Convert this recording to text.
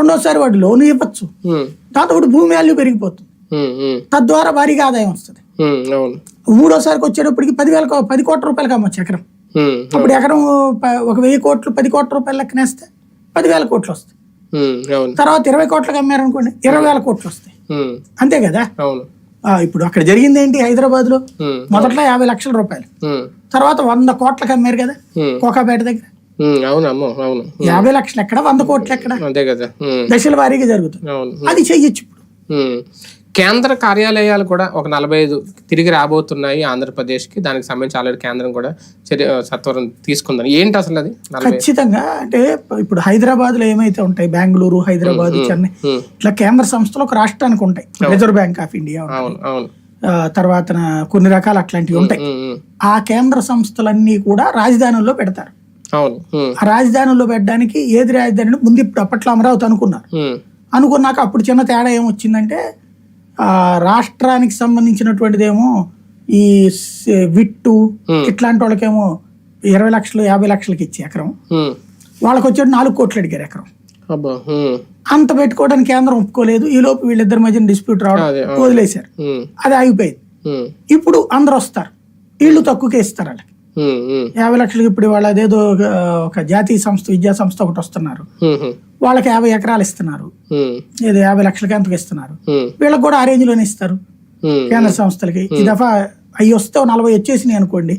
రెండోసారి వాడు లోన్ ఇవ్వచ్చు. దాంతో వాడు భూమి వాల్యూ పెరిగిపోతుంది. తద్వారా భారీగా ఆదాయం వస్తుంది. మూడోసారికి వచ్చేటప్పటికి పదివేల పది కోట్ల రూపాయలకి అమ్మొచ్చు ఎకరం. అప్పుడు ఎకరం ఒక వెయ్యి కోట్లు పది కోట్ల రూపాయలు లెక్కనేస్తే పదివేల కోట్లు వస్తాయి తర్వాత ఇరవై కోట్లకి అమ్మారనుకోండి ఇరవై వేల కోట్లు వస్తాయి అంతే కదా? ఇప్పుడు అక్కడ జరిగింది ఏంటి హైదరాబాద్లో మొదట్లో యాభై లక్షల రూపాయలు. తర్వాత వంద కోట్లకి అమ్మారు కదా? కోకాపేట దగ్గర? అవును యాభై లక్షలు ఎక్కడ? వంద కోట్లు ఎక్కడ? అంతే కదా. దశల వారీగా జరుగుతుంది. అవును. అది చెయ్యొచ్చు ఇప్పుడు. కేంద్ర కార్యాలయాలు కూడా ఒక నలభై ఐదు తిరిగి రాబోతున్నాయి ఆంధ్రప్రదేశ్కి. దానికి సంబంధించి ఆల్రెడీ కేంద్రం కూడా చర్య సత్వరం తీసుకుందని. ఏంటి అసలు అది? ఖచ్చితంగా అంటే ఇప్పుడు హైదరాబాద్లో ఏమైతే ఉంటాయి? బెంగళూరు హైదరాబాద్ చెన్నై ఇట్లా కేంద్ర సంస్థలు ఒక రాష్ట్రానికి ఉంటాయి. Reserve Bank of India. అవును అవును. ఆ, తర్వాత కొన్ని రకాల అట్లాంటివి ఉంటాయి. ఆ కేంద్ర సంస్థలన్నీ కూడా రాజధానుల్లో పెడతారు. రాజధానుల్లో పెట్టడానికి ఏది రాజధాని ముందు ఇప్పుడు అప్పట్లో అమరావతి అనుకున్నారు. అనుకున్నాక అప్పుడు చిన్న తేడా ఏమొచ్చిందంటే ఆ, రాష్ట్రానికి సంబంధించినటువంటిదేమో ఈ విట్టు ఇట్లాంటి వాళ్ళకేమో ఇరవై లక్షలు యాభై లక్షలకి ఇచ్చి ఎకరం. వాళ్ళకి వచ్చేది నాలుగు కోట్లు అడిగారు ఎకరం. అంత పెట్టుకోవడానికి కేంద్రం ఒప్పుకోలేదు. ఈ లోపు వీళ్ళిద్దరి మధ్యన డిస్ప్యూట్ రావడం వదిలేశారు. అది ఆగిపోయింది. ఇప్పుడు అందరు వస్తారు వీళ్ళు తక్కువకే ఇస్తారు వాళ్ళకి. యాభై లక్షలకి ఇప్పుడు వాళ్ళు అదేదో ఒక- జాతీయ సంస్థ విద్యా సంస్థ ఒకటి వస్తున్నారు. వాళ్ళకి యాభై ఎకరాలు ఇస్తున్నారు. ఏదో యాభై లక్షలకి ఎంతకు ఇస్తున్నారు. వీళ్ళకి కూడా ఆ రేంజ్లోనే ఇస్తారు కేంద్ర సంస్థలకి. ఈ దఫా అవి వస్తే నలభై వచ్చేసినాయి అనుకోండి.